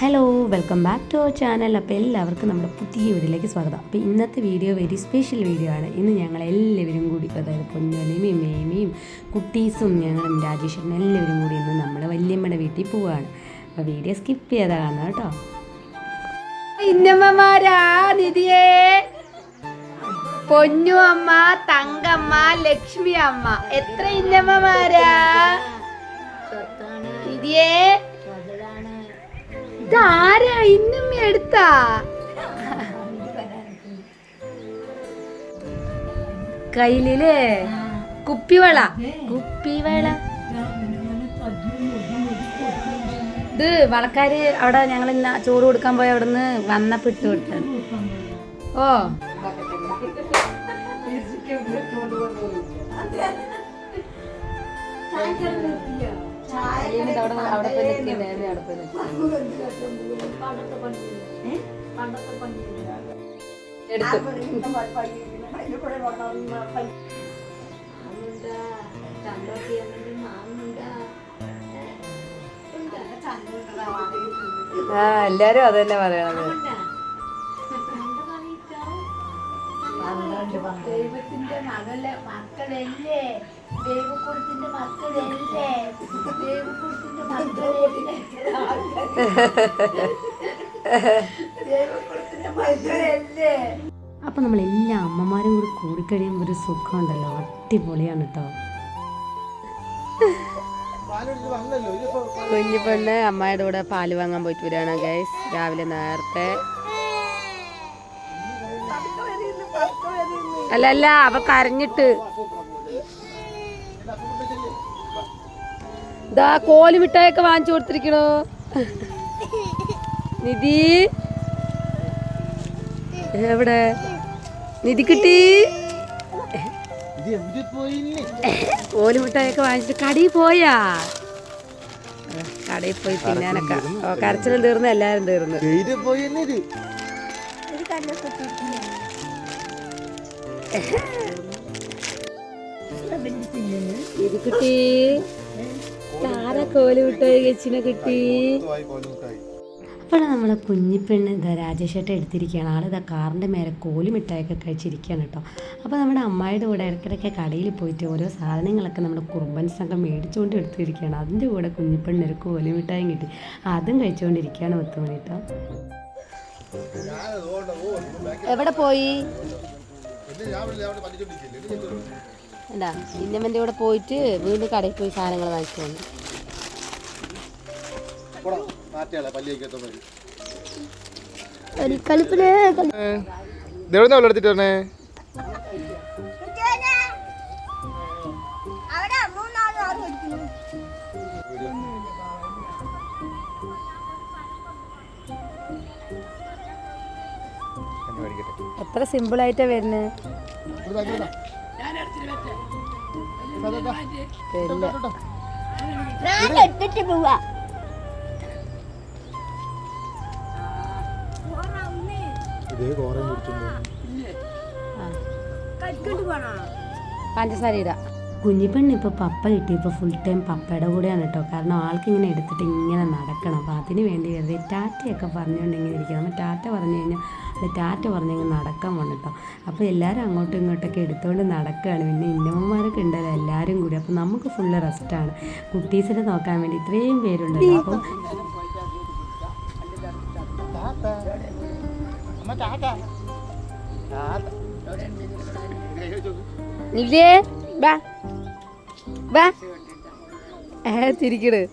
Hello welcome back to our channel അപ്പോൾ എല്ലാവർക്കും നമ്മുടെ പുതിയ വീഡിയോയിലേക്ക് സ്വാഗതം. അപ്പോൾ ഇന്നത്തെ വീഡിയോ വെരി സ്പെഷ്യൽ വീഡിയോ ആണ്. ഇന്ന് ഞങ്ങൾ എല്ലാവരും കൂടി അതായത് പൊന്നലിമയും മേമയും കുട്ടീസും ഞങ്ങളും രാജേഷനും എല്ലാവരും കൂടി ഇന്ന് നമ്മൾ വല്യമ്മയുടെ വീട്ടിൽ പോവുകയാണ് അപ്പോൾ വീഡിയോ സ്കിപ്പ് ചെയ്താണ് കേട്ടോ. ഇന്നമ്മമാരാ നിധിയേ. പൊന്നു അമ്മ തങ്കമ്മ ലക്ഷ്മി അമ്മ. എത്ര ഇന്നമ്മമാരാ? നിധിയേ ഇതാരാ? ഇന്നും എടുത്താ. കയ്യിലേ കുപ്പിവള. കുപ്പിവള. ഇത് വളക്കാര് അവിടെ ഞങ്ങൾ ഇന്ന് ചോറ് കൊടുക്കാൻ പോയ അവിടെ നിന്ന് ഇട്ട് വിട്ടത് ഓ. അവിടെ അവിടെ പോയി നിൽക്കുന്നേ അവിടെ പോയി എടുത്തു. ആ എല്ലാരും അതന്നെ പറയണത്. ദൈവത്തിന്റെ മകളെ മക്കളല്ലേ? ദൈവക്കുളത്തിന്റെ മക്കളല്ലേ? ദൈവക്കുളത്തിന്റെ മക്കളല്ലേ? ദൈവക്കുളത്തിന്റെ മക്കളല്ലേ? അപ്പോൾ നമ്മൾ എല്ലാ അമ്മമാരും കൂടി കൂടിക്കഴിയുമ്പോൾ ഒരു സുഖമുണ്ടല്ലോ. അടിപൊളിയാണ് കേട്ടോ കുഞ്ഞു പെണ്ണ് അമ്മയുടെ കൂടെ പാൽ വാങ്ങാൻ പോയിട്ട് വരികയാണ് ഗൈസ് രാവിലെ നേരത്തെ. അല്ലല്ല അല്ല അവ കരഞ്ഞിട്ട്. ഇതാ കോൽ മിഠായൊക്കെ വാങ്ങിച്ചു കൊടുത്തിരിക്കണോ. നിധി. എവിടെ? നിധി കിട്ടി. കോൽ മിഠായൊക്കെ വാങ്ങിച്ചിട്ട് കടയിൽ പോയാ? കടയിൽ പോയി തിന്നാനൊക്കെ. കരച്ചിലും തീർന്നു എല്ലാരും തീർന്നു. ഇത് കിട്ടി. താര കോൽ മിഠായി കച്ചിനെ കിട്ടി. അപ്പോൾ നമ്മളെ കുഞ്ഞിപ്പെണ്ണ് ഇതാ രാജേഷേട്ട എടുത്തിരിക്കുകയാണ്. ആൾ ഇതാ കാറിന്റെ മേലെ കോലി മിഠായൊക്കെ കഴിച്ചിരിക്കുകയാണ് കേട്ടോ. അപ്പോൾ നമ്മുടെ അമ്മായിയുടെ കൂടെ ഇടയ്ക്കിടയ്ക്ക് കടയിൽ പോയിട്ട് ഓരോ സാധനങ്ങളൊക്കെ നമ്മുടെ കുറുമ്പൻസൊക്കെ മേടിച്ചുകൊണ്ട് എടുത്തിരിക്കുകയാണ്. അതിന്റെ കൂടെ കുഞ്ഞിപ്പെണ്ണ് ഒരു കോലി മിഠായും കിട്ടി. അതും കഴിച്ചുകൊണ്ടിരിക്കുകയാണ് പത്ത് മണി കേട്ടോ എവിടെ പോയി? എന്താ ഇന്നമ്മന്റെ കൂടെ പോയിട്ട് വീണ്ടും കടയിൽ പോയി സാധനങ്ങൾ വാങ്ങിച്ചു വന്നു. ഇതെവിടുന്ന വെള്ളം എടുത്തിട്ട് വരണേ? എത്ര സിമ്പിൾ ആയിട്ടാ വരുന്നത് എടുത്തിട്ട് പോവാ പഞ്ചസാര ഇടാം. കുഞ്ഞിപ്പെണ്ണ് ഇപ്പോൾ പപ്പ കിട്ടിയപ്പോൾ ഫുൾ ടൈം പപ്പയുടെ കൂടെയാണ് കേട്ടോ. കാരണം ആൾക്കിങ്ങനെ എടുത്തിട്ട് ഇങ്ങനെ നടക്കണം. അപ്പോൾ അതിന് വേണ്ടി വെറുതെ ടാറ്റയൊക്കെ പറഞ്ഞുകൊണ്ട് ഇങ്ങനെ ഇരിക്കണം. നമ്മൾ ടാറ്റ പറഞ്ഞു കഴിഞ്ഞാൽ അത് ടാറ്റ പറഞ്ഞു പറഞ്ഞങ്ങ് നടക്കാൻ പോകണം കേട്ടോ. അപ്പോൾ എല്ലാവരും അങ്ങോട്ടും ഇങ്ങോട്ടൊക്കെ എടുത്തുകൊണ്ട് നടക്കുകയാണ് പിന്നെ ഇന്നമ്മമാരൊക്കെ ഉണ്ടല്ലോ എല്ലാവരും കൂടി. അപ്പോൾ നമുക്ക് ഫുള്ള് റെസ്റ്റാണ് കുട്ടീസിനെ നോക്കാൻ വേണ്ടി ഇത്രയും പേരുണ്ടല്ലോ. അപ്പം ഇല്ലേ തിരിക്കട്.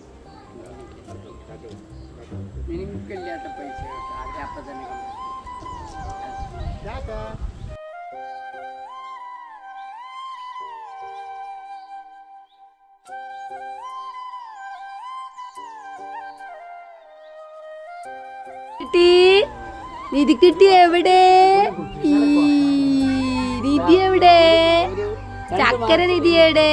കിട്ടി. നിധി കിട്ടി എവിടെ? ഈ നിധി എവിടെ? ചക്കര നിധി എവിടെ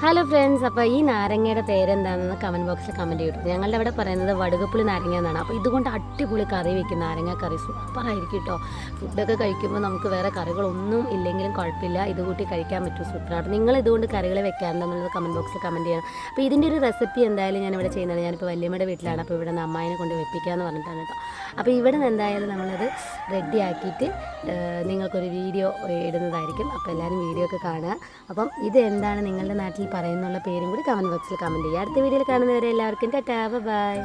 ഹലോ ഫ്രണ്ട്സ് അപ്പോൾ ഈ നാരങ്ങയുടെ പേരെന്താണെന്ന് കമന്റ് ബോക്സിൽ കമന്റ് ചെയ്തു ഞങ്ങളുടെ അവിടെ പറയുന്നത് വടുകപ്പുളി നാരങ്ങ എന്നാണ് അപ്പോൾ ഇതുകൊണ്ട് അടിപൊളി കറി വെക്കും നാരങ്ങ കറി സൂപ്പറായിരിക്കും കേട്ടോ. ഫുഡൊക്കെ കഴിക്കുമ്പോൾ നമുക്ക് വേറെ കറികളൊന്നും ഇല്ലെങ്കിലും കുഴപ്പമില്ല. ഇത് കൂട്ടി കഴിക്കാൻ പറ്റും സൂപ്പറായിട്ട് നിങ്ങൾ ഇതുകൊണ്ട് കറികൾ വെക്കാറുണ്ടെന്നുള്ളത് കമന്റ് ബോക്സിൽ കമന്റ് ചെയ്യണം. അപ്പോൾ ഇതിന്റെ ഒരു റെസിപ്പി എന്തായാലും ഞാൻ ഇവിടെ ചെയ്യുന്നത് ഞാനിപ്പോൾ വല്യമ്മയുടെ വീട്ടിലാണ്. അപ്പോൾ ഇവിടെ നിന്ന് അമ്മായിനെ കൊണ്ട് വെപ്പിക്കാമെന്ന് പറഞ്ഞിട്ടാണ് കേട്ടോ. അപ്പോൾ ഇവിടെ നിന്ന് എന്തായാലും നമ്മളത് റെഡി ആക്കിയിട്ട് ഏഹ്, നിങ്ങൾക്കൊരു വീഡിയോ ഇടുന്നതായിരിക്കും. അപ്പോൾ എല്ലാവരും വീഡിയോ ഒക്കെ കാണുക. അപ്പം ഇത് എന്താണ് നിങ്ങളുടെ നാട്ടിൽ പറയുന്നുള്ള പേരും കൂടി കമന്റ് ബോക്സിൽ കമന്റ് ചെയ്യുക അടുത്ത വീഡിയോയിൽ കാണുന്നവരെ എല്ലാവർക്കും ടാറ്റാ. ബൈ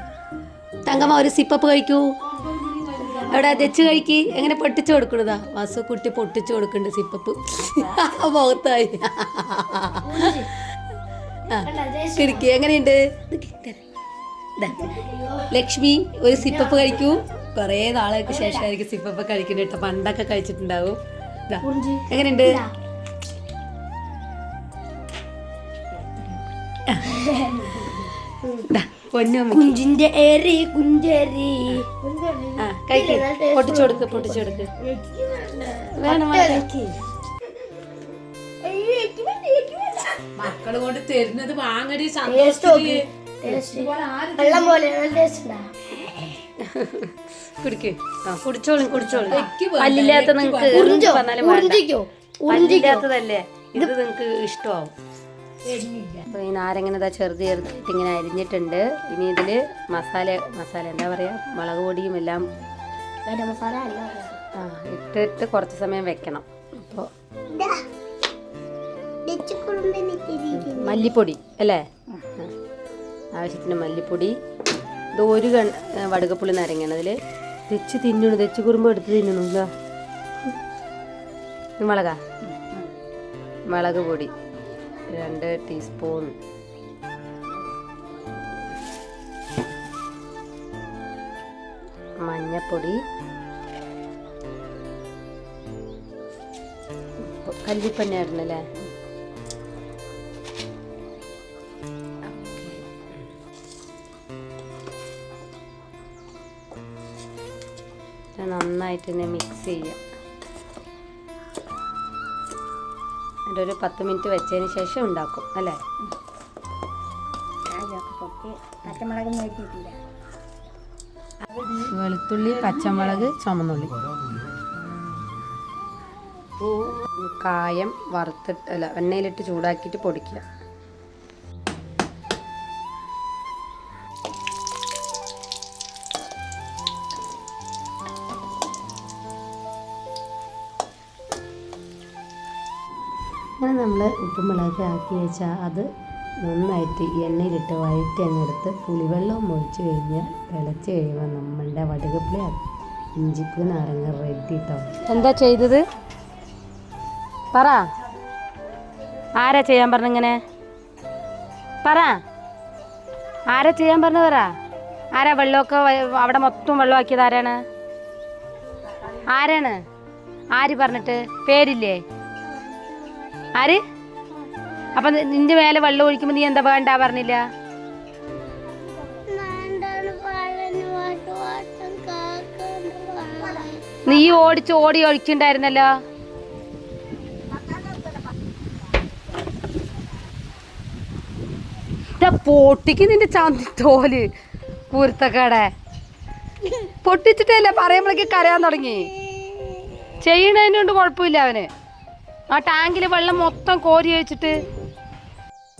തങ്കമ്മ ഒരു സിപ്പപ്പ് കഴിക്കൂ. എവിടെ തെച്ച് കഴിക്ക്. എങ്ങനെ പൊട്ടിച്ചു കൊടുക്കണതാ? വാസു കുട്ടി പൊട്ടിച്ചു കൊടുക്കുന്നുണ്ട് സിപ്പപ്പ് മുഖത്തായി. കിടക്കി എങ്ങനെയുണ്ട്? ദാ, ലക്ഷ്മി ഒരു സിപ്പപ്പ് കഴിക്കൂ. കുറേ നാളുകൾക്ക് ശേഷമായിരിക്കും സിപ്പപ്പ് കഴിക്കുന്നത് കേട്ടോ പണ്ടൊക്കെ കഴിച്ചിട്ടുണ്ടാവും. ദാ, എങ്ങനെയുണ്ട്? കുഞ്ചിന്റെ കുഞ്ചേരി ആ കഴിക്ക്. പൊട്ടിച്ചു കൊടുക്ക് പൊട്ടിച്ചു കൊടുക്ക് വേണം മോളെ കഴിക്ക്. മക്കൾ കൊണ്ട് തരുന്നത് വാങ്ങടി സന്തോഷത്തിൽ വെള്ളം പോലെ ടേസ്റ്റ് ഉണ്ടാ. കുടിക്ക്. ആ കുടിച്ചോളും കുടിച്ചോളും. പല്ലില്ലാത്ത നിങ്ങക്ക് പറഞ്ഞാലും പല്ലില്ലാത്തതല്ലേ? ഇത് നിങ്ങക്ക് ഇഷ്ടമാവും അപ്പൊ ഈ നാരങ്ങനെ ഇതാ ചെറുത് ചെറുതായിട്ട് ഇങ്ങനെ അരിഞ്ഞിട്ടുണ്ട്. ഇനി ഇതിൽ മസാല മസാല എന്താ പറയാ? മുളക് പൊടിയും എല്ലാം മസാല ആ ഇട്ടിട്ട് കുറച്ച് സമയം വെക്കണം. അപ്പോൾ മല്ലിപ്പൊടി അല്ലേ? ആവശ്യത്തിന് മല്ലിപ്പൊടി. ഇത് ഒരു കൺ വടുകപ്പുളി നാരങ്ങയാണ് അതിൽ തെച്ച് തിന്നണു തെച്ച് കുറുമ്പ് എടുത്ത് തിന്നണു മുളകാ? മുളക് പൊടി. രണ്ട് ടീസ്പൂൺ മഞ്ഞപ്പൊടി. കല്ലിപ്പന്നായിരുന്നു അല്ലേ നന്നായിട്ട് തന്നെ മിക്സ് ചെയ്യാം. എന്നിട്ട് ഒരു പത്ത് മിനിറ്റ് വെച്ചതിന് ശേഷം ഉണ്ടാക്കും അല്ലേ? വെളുത്തുള്ളി പച്ചമുളക് ചുമന്നുള്ളി. കായം വറുത്തിട്ട് അല്ല എണ്ണയിലിട്ട് ചൂടാക്കിയിട്ട് പൊടിക്കുക. നമ്മൾ ഉപ്പും മുളകൊക്കെ ആക്കി വെച്ചാൽ അത് നന്നായിട്ട് എണ്ണയിലിട്ട് വഴറ്റി അങ്ങെടുത്ത് പുളിവെള്ളം ഒഴിച്ച് കഴിഞ്ഞാൽ തിളച്ച് കഴിയുമ്പോൾ നമ്മളുടെ വടുകപ്പുളി ഇഞ്ചിപ്പൂ നാരങ്ങ റെഡി കേട്ടോ എന്താ ചെയ്തത്? പറ. ആരാ ചെയ്യാൻ പറഞ്ഞിങ്ങനെ പറ. ആരാ ചെയ്യാൻ പറഞ്ഞു പറ? ആരാ വെള്ളമൊക്കെ അവിടെ മൊത്തം വെള്ളമാക്കിയത് ആരാണ്? ആരാണ്? ആര് പറഞ്ഞിട്ട്? പേരില്ലേ? ആര്? അപ്പൊ നിന്റെ മേലെ വെള്ളം ഒഴിക്കുമ്പോ നീ എന്താ വേണ്ട പറഞ്ഞില്ല? നീ ഓടിച്ച് ഓടി ഒഴിക്കുണ്ടായിരുന്നല്ലോ? പൊട്ടിക്ക് നിന്റെ ചന്തി തോൽ കുരുത്തക്കടെ പൊട്ടിച്ചിട്ടല്ലേ പറയുമ്പോഴേക്ക് കരയാൻ തുടങ്ങി? ചെയ്യണതിനോണ്ട് കുഴപ്പമില്ല അവന്. ആ ടാങ്കിൽ വെള്ളം മൊത്തം കോരി വെച്ചിട്ട്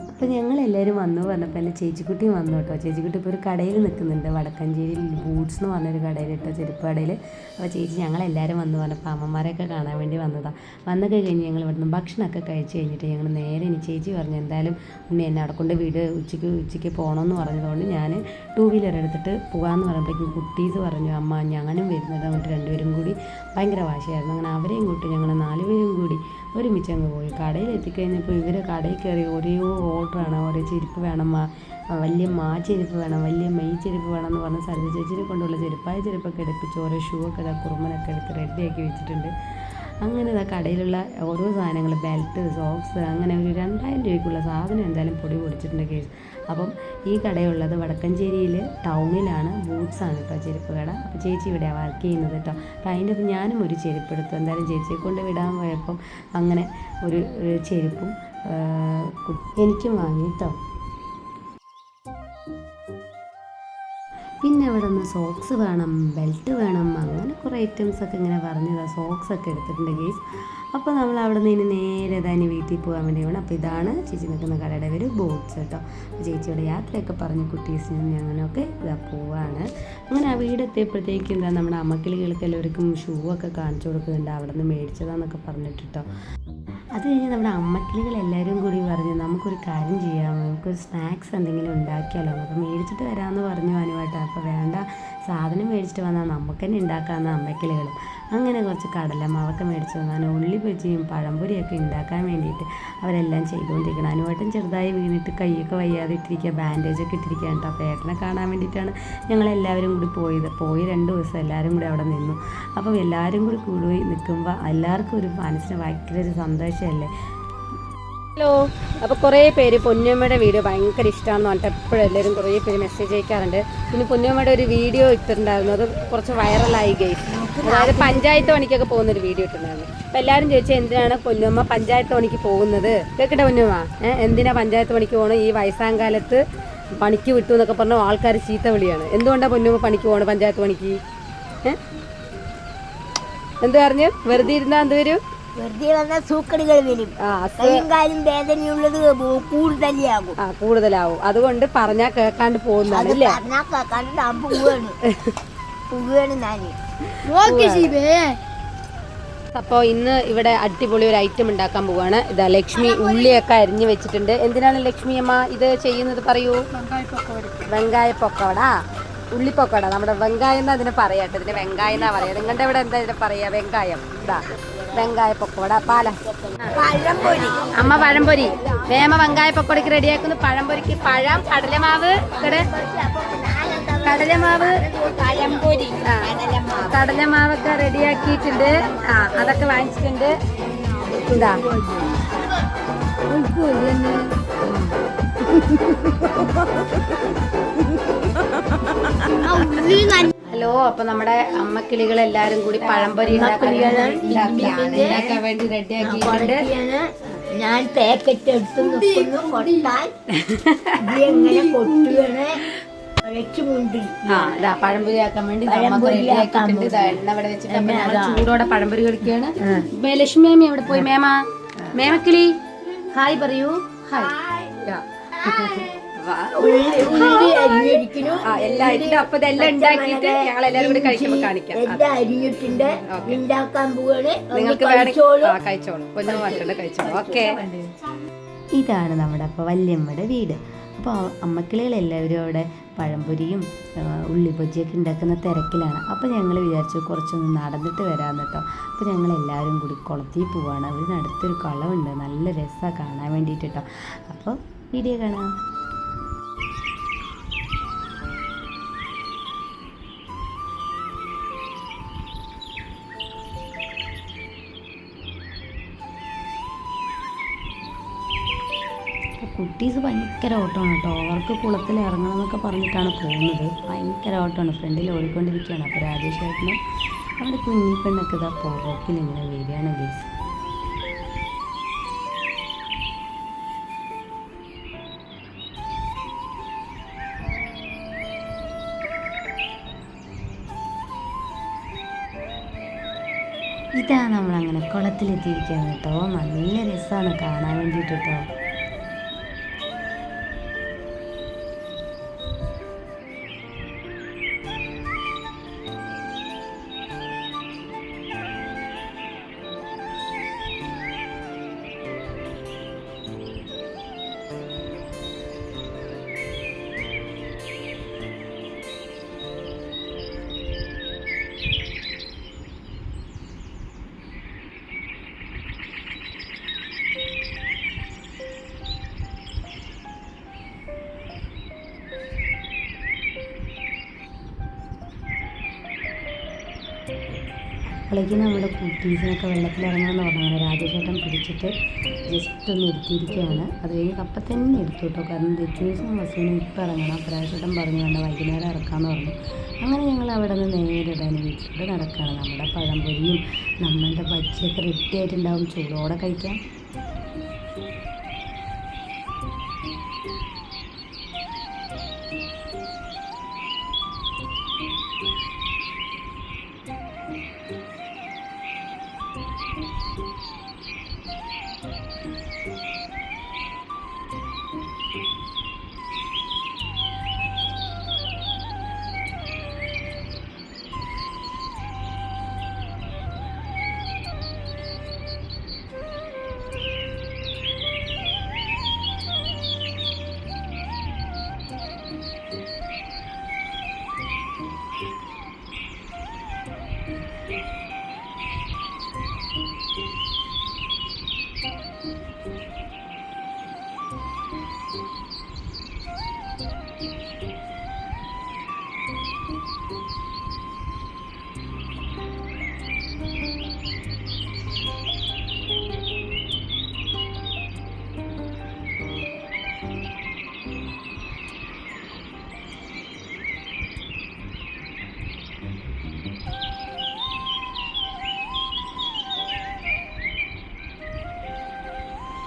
അപ്പോൾ ഞങ്ങൾ എല്ലാവരും വന്നു പറഞ്ഞപ്പോൾ എന്റെ ചേച്ചിക്കുട്ടി വന്നു കേട്ടോ. ചേച്ചിക്കുട്ടി ഇപ്പോൾ ഒരു കടയിൽ നിൽക്കുന്നുണ്ട് വടക്കഞ്ചേരിയിൽ ബൂട്ട്സ് എന്ന് പറഞ്ഞൊരു കടയിൽ കേട്ടോ ചെരുപ്പ് കടയിൽ അപ്പോൾ ചേച്ചി ഞങ്ങളെല്ലാവരും വന്നു പറഞ്ഞപ്പോൾ അമ്മമാരെയൊക്കെ കാണാൻ വേണ്ടി വന്നതാണ് വന്നൊക്കെ കഴിഞ്ഞ് ഞങ്ങൾ ഇവിടുന്ന് ഭക്ഷണമൊക്കെ കഴിച്ച് കഴിഞ്ഞിട്ട് ഞങ്ങൾ നേരെ ഇനി ചേച്ചി പറഞ്ഞു എന്തായാലും ഉണ്ണി എന്നെ അവിടെ കൊണ്ട് വീട് ഉച്ചയ്ക്ക് ഉച്ചയ്ക്ക് പോകണമെന്ന് പറഞ്ഞതുകൊണ്ട് ഞാൻ ടൂ വീലർ എടുത്തിട്ട് പോകാമെന്ന് പറഞ്ഞപ്പോഴേക്കും കുട്ടീസ് പറഞ്ഞു അമ്മ ഞാനും വരുന്നത്. അങ്ങോട്ട് രണ്ടുപേരും കൂടി ഭയങ്കര വാശിയായിരുന്നു. അങ്ങനെ അവരെയും കൂട്ടി ഞങ്ങൾ നാലുപേരും കൂടി ഒരുമിച്ച് അങ്ങ് പോയി. കടയിൽ എത്തിക്കഴിഞ്ഞപ്പോൾ ഇവർ കടയിൽ കയറി ഓരോ ഓർഡറാണ് ഓരോ ചെരുപ്പ് വേണം വലിയ മാ ചെരുപ്പ് വേണം വലിയ മെയ് ചെരുപ്പ് വേണം എന്ന് പറഞ്ഞ് സരിത ചേച്ചിനെ കൊണ്ടുള്ള ചെരുപ്പായ ചെരുപ്പൊക്കെ എടുപ്പിച്ച് ഓരോ ഷൂ ഒക്കെ ഇതാ കുറുമനൊക്കെ എടുത്ത് റെഡിയാക്കി വെച്ചിട്ടുണ്ട്. അങ്ങനെ ഇതാ കടയിലുള്ള ഓരോ സാധനങ്ങൾ ബെൽറ്റ് സോക്സ് അങ്ങനെ ഒരു രണ്ടായിരം രൂപയ്ക്കുള്ള സാധനം എന്തായാലും പൊടി പൊടിച്ചിട്ടുണ്ട് കേസ്. അപ്പം ഈ കടയുള്ളത് വടക്കഞ്ചേരിയിൽ ടൗണിലാണ് ബൂട്ട്സാണ് കേട്ടോ ചെരുപ്പ് കട. അപ്പോൾ ചേച്ചി ഇവിടെ വർക്ക് ചെയ്യുന്നത് കേട്ടോ അപ്പോൾ അതിന്റെ ഞാനും ഒരു ചെരുപ്പ് എടുത്തു. എന്തായാലും ചേച്ചിയെ കൊണ്ട് വിടാൻ പോയപ്പം അങ്ങനെ ഒരു ചെരുപ്പും എനിക്കും വാങ്ങി കേട്ടോ പിന്നെ അവിടെ നിന്ന് സോക്സ് വേണം ബെൽറ്റ് വേണം അങ്ങനെ കുറേ ഐറ്റംസ് ഒക്കെ ഇങ്ങനെ പറഞ്ഞു സോക്സ് ഒക്കെ എടുത്തിട്ടുണ്ട് ഗേസ് അപ്പോൾ നമ്മൾ അവിടെ നിന്ന് ഇനി നേരെ തന്നെ വീട്ടിൽ പോകാൻ വേണ്ടി വേണം അപ്പോൾ ഇതാണ് ചേച്ചി നിൽക്കുന്ന കടയുടെ പേര് ബോട്ട്സ് കേട്ടോ. ചേച്ചിയുടെ യാത്രയൊക്കെ പറഞ്ഞ് കുട്ടീസിനും ഞങ്ങളൊക്കെ ഇതാ പോവാണ്. അങ്ങനെ ആ വീടെത്തിയപ്പോഴത്തേക്കും എന്താ നമ്മുടെ അമ്മക്കിളികൾക്ക് എല്ലാവർക്കും ഷൂ ഒക്കെ കാണിച്ചു കൊടുക്കുന്നുണ്ട്. അവിടെ നിന്ന് മേടിച്ചതാന്നൊക്കെ പറഞ്ഞിട്ടോ അത് കഴിഞ്ഞ് നമ്മുടെ അമ്മക്കിളികൾ എല്ലാവരും കൂടി പറഞ്ഞു നമുക്കൊരു കാര്യം ചെയ്യാം. നമുക്കൊരു സ്നാക്സ് എന്തെങ്കിലും ഉണ്ടാക്കിയാലോ? അപ്പോൾ മേടിച്ചിട്ട് വരാമെന്ന് പറഞ്ഞു അനുവായിട്ട് അപ്പോൾ വേണ്ട. സാധനം മേടിച്ചിട്ട് വന്നാൽ നമുക്ക് തന്നെ ഉണ്ടാക്കാമെന്ന് അമ്മയ്ക്കലുകളും അങ്ങനെ കുറച്ച് കടലമാവൊക്കെ മേടിച്ച് വന്നാൽ ഉള്ളി ബജിയും പഴംപൊരിയൊക്കെ ഉണ്ടാക്കാൻ വേണ്ടിയിട്ട് അവരെല്ലാം ചെയ്തുകൊണ്ടിരിക്കണം അനുവേട്ടൻ ചെറുതായി വീണിട്ട് കൈയൊക്കെ വയ്യാതെ ഇട്ടിരിക്കുക ബാൻഡേജൊക്കെ ഇട്ടിരിക്കുക കേട്ടോ. അപ്പോൾ ഏട്ടനെ കാണാൻ വേണ്ടിയിട്ടാണ് ഞങ്ങളെല്ലാവരും കൂടി പോയത്. പോയി രണ്ട് ദിവസം എല്ലാവരും കൂടി അവിടെ നിന്നു. അപ്പോൾ എല്ലാവരും കൂടി കൂടി നിൽക്കുമ്പോൾ എല്ലാവർക്കും ഒരു മനസ്സിന് ഭയങ്കര ഒരു സന്തോഷമല്ലേ ഹലോ. അപ്പോൾ കുറേ പേര് പൊന്നമ്മയുടെ വീഡിയോ ഭയങ്കര ഇഷ്ടമാണെന്ന് പറഞ്ഞിട്ട് എപ്പോഴും എല്ലാവരും കുറേ പേര് മെസ്സേജ് അയക്കാറുണ്ട്. പിന്നെ പൊന്നമ്മയുടെ ഒരു വീഡിയോ ഇട്ടിട്ടുണ്ടായിരുന്നു. അത് കുറച്ച് വൈറലായി ഗെയിം അതായത് പഞ്ചായത്ത് പണിക്കൊക്കെ പോകുന്നൊരു വീഡിയോ ഇട്ടിട്ടുണ്ടായിരുന്നു. അപ്പോൾ എല്ലാവരും ചോദിച്ചാൽ എന്തിനാണ് പൊന്നമ്മ പഞ്ചായത്ത് പണിക്ക് പോകുന്നത്? കേൾക്കട്ടെ പൊന്നമ്മ എന്തിനാ പഞ്ചായത്ത് പണിക്ക് പോകണം ഈ വയസ്സാം കാലത്ത് പണിക്ക് വിട്ടു എന്നൊക്കെ പറഞ്ഞ ആൾക്കാർ ചീത്ത വിളിയാണ്. എന്തുകൊണ്ടാണ് പൊന്നമ്മ പണിക്ക് പോകണം പഞ്ചായത്ത് പണിക്ക്? എന്ത് പറഞ്ഞു? വെറുതെ ഇരുന്നാൽ എന്ത് വരും? വെറുതെ വന്ന സൂക്കടുകൾ വരും. കൈയും കാലും വേദനയുള്ളത് കൂടുതലാകും. ആ കൂടുതലാവും. അതുകൊണ്ട് പറഞ്ഞാൽ കേൾക്കാണ്ട് പോകുന്നതാണ് അല്ലേ? പറഞ്ഞാ കേക്കാണ്ട് ഞാൻ പോവാണ്. അപ്പോൾ ഇന്ന് ഇവിടെ അടിപൊളി ഒരു ഐറ്റം ഉണ്ടാക്കാൻ പോവാണ്. ഇതാ ലക്ഷ്മി ഉള്ളിയൊക്കെ അരിഞ്ഞു വെച്ചിട്ടുണ്ട്. എന്തിനാണ് ലക്ഷ്മി അമ്മ ഇത് ചെയ്യുന്നത് പറയൂ? വെങ്കായ പൊക്കവട ഉള്ളി പൊക്കവട? നമ്മുടെ വെങ്കായം എന്ന് അതിന് പറയാട്ടോ ഇതിന് വെങ്കായം എന്നാ പറയാ? നിങ്ങളുടെ ഇവിടെ എന്താ ഇതിന് പറയാ? വെങ്കായം. ഇതാ. വെങ്കായ പക്കോട പാല. പഴംപൊരി. അമ്മ പഴംപൊരി. വേമ വെങ്കായ പക്കോടക്ക് റെഡിയാക്കുന്നു. പഴംപൊരിക്ക് പഴം കടലമാവ് ഇവിടെ കടലമാവ്. പഴംപൊരി. കടലമാവൊക്കെ റെഡിയാക്കിയിട്ടുണ്ട്. ആ അതൊക്കെ വാങ്ങിച്ചിട്ടുണ്ട്. ഇതാ. ഹലോ അപ്പൊ നമ്മുടെ അമ്മക്കിളികൾ എല്ലാരും കൂടി പഴംപൊരി ഉണ്ടാക്കാൻ വേണ്ടി റെഡിയാക്കിയിട്ടുണ്ട് ഞാൻ പാക്കറ്റ് എടുത്ത് നിൽക്കുന്നു കൊട്ടാൻ. എങ്ങനെ കൊട്ടുകയാണ് വേണ്ടി എണ്ണ ഇവിടെ വെച്ചിട്ട് ചൂടോടെ പഴംപൊരി കളിക്കുകയാണ് ലക്ഷ്മി മാമി എവിടെ പോയി? മേമ. മേമക്കിളി. ഹായ് പറയൂ. ഹായ്. അരിഞ്ഞിരിക്കുന്നു ആ എല്ലാം ഇട്ട് അപ്പൊ ഇതെല്ലാം ഉണ്ടാക്കിയിട്ട് ഞങ്ങൾ എല്ലാവരും കൂടി കഴിക്കുമ്പോൾ കാണിക്കാം. എല്ലാം അരിഞ്ഞിട്ടുണ്ട്. ഉണ്ടാക്കാൻ പോവാണ്. നിങ്ങൾക്ക് വേണമെങ്കിൽ ആ കഴിച്ചോളൂ. കൊഞ്ഞു മാറ്റണ്ട കഴിച്ചോളൂ. ഓക്കെ. ഇതാണ് നമ്മുടെ അപ്പോൾ വല്യമ്മയുടെ വീട്. അപ്പോൾ അമ്മക്കിളികളെല്ലാവരും അവിടെ പഴംപൊരിയും ഉള്ളിപ്പൊജിയൊക്കെ ഉള്ളിബജിയൊക്കെ ഉണ്ടാക്കുന്ന തിരക്കിലാണ്. അപ്പോൾ ഞങ്ങൾ വിചാരിച്ചു കുറച്ചൊന്ന് നടന്നിട്ട് വരാമെന്ന് കേട്ടോ. അപ്പോൾ ഞങ്ങൾ എല്ലാവരും കൂടി കുളത്തിൽ പോവാണ്. അവിടെ അടുത്തൊരു കളവുണ്ട് നല്ല രസമാണ് കാണാൻ വേണ്ടിയിട്ട് കേട്ടോ. അപ്പോൾ വീഡിയോ കാണാം. കുട്ടീസ് ഭയങ്കര ഓട്ടമാണ് കേട്ടോ. അവർക്ക് കുളത്തിൽ ഇറങ്ങണം എന്നൊക്കെ പറഞ്ഞിട്ടാണ് പോകുന്നത്. ഭയങ്കര ഓട്ടമാണ്. ഫ്രണ്ടിൽ ഓടിക്കൊണ്ടിരിക്കുകയാണ്. അപ്പോൾ രാജേഷ് ഏട്ടനും അവിടെ കുഞ്ഞിപ്പെണ്ണൊക്കെ ഇതാ പുറക്കിൽ ഇങ്ങനെ വരികയാണ് ഗീസ്. ഇതാ നമ്മളങ്ങനെ കുളത്തിലെത്തിയിരിക്കുന്നത് കേട്ടോ. നല്ല രസമാണ് കാണാൻ വേണ്ടിയിട്ട് കേട്ടോ. അപ്പോഴേക്കും നമ്മുടെ കുട്ടീസിനൊക്കെ വെള്ളത്തിൽ പറഞ്ഞാൽ പറഞ്ഞു രാജേഷേട്ടൻ പിടിച്ചിട്ട് ജസ്റ്റ് ഒന്ന് ഇരുത്തിയിരിക്കുകയാണ്. അത് കഴിഞ്ഞ് അപ്പം തന്നെ എടുത്തു കേട്ടോ. കാരണം ദിവസം ബസ്സിനും ഇപ്പം ഇറങ്ങണം. അപ്പോൾ രാജേഷേട്ടൻ പറഞ്ഞു വേണ്ട വൈകുന്നേരം ഇറക്കാമെന്ന് പറഞ്ഞു. അങ്ങനെ ഞങ്ങൾ അവിടെ നിന്ന് നേരെ ഇടാൻ വീട്ടിലൂടെ നടക്കുകയാണ്. നമ്മുടെ പഴംപൊരിയും നമ്മളുടെ പച്ചയൊക്കെ റെഡി ആയിട്ടുണ്ടാവും. ചൂടോടെ കഴിക്കാം.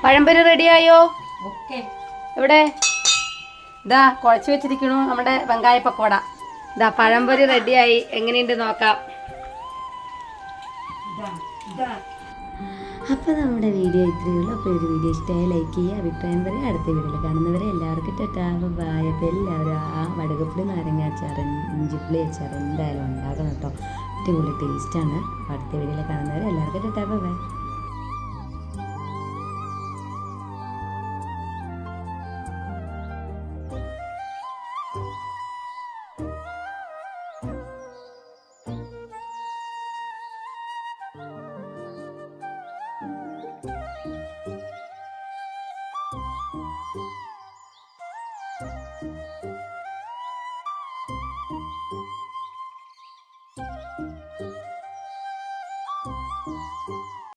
പഴംപൊരി റെഡിയായോ? എവിടെ? ഇതാ കുഴച്ച് വെച്ചിരിക്കണു നമ്മുടെ വെങ്കായ പക്കോട. ഇതാ പഴംപൊരി റെഡിയായി. എങ്ങനെയുണ്ട് നോക്കാം. അപ്പോൾ നമ്മുടെ വീഡിയോ ഇത്രയേ ഉള്ളൂ. അപ്പോൾ ഒരു വീഡിയോ ഇഷ്ടമായി ലൈക്ക് ചെയ്യുക അഭിപ്രായം പറയുക. അടുത്ത വീഡിയോയിൽ കാണുന്നവരെ എല്ലാവർക്കും ടെറ്റാവ് ബായ അപ്പോൾ എല്ലാവരും ആ വടകപ്പുളി നാരങ്ങ അച്ചാർ ഇഞ്ചിപ്പുളി അച്ചാർ എന്തായാലും ഉണ്ടാക്കണം കേട്ടോ. അടിപൊളി ടേസ്റ്റാണ് അടുത്ത വീഡിയോയിൽ കാണുന്നവരെ എല്ലാവർക്കും ടെറ്റാവ് ബൈ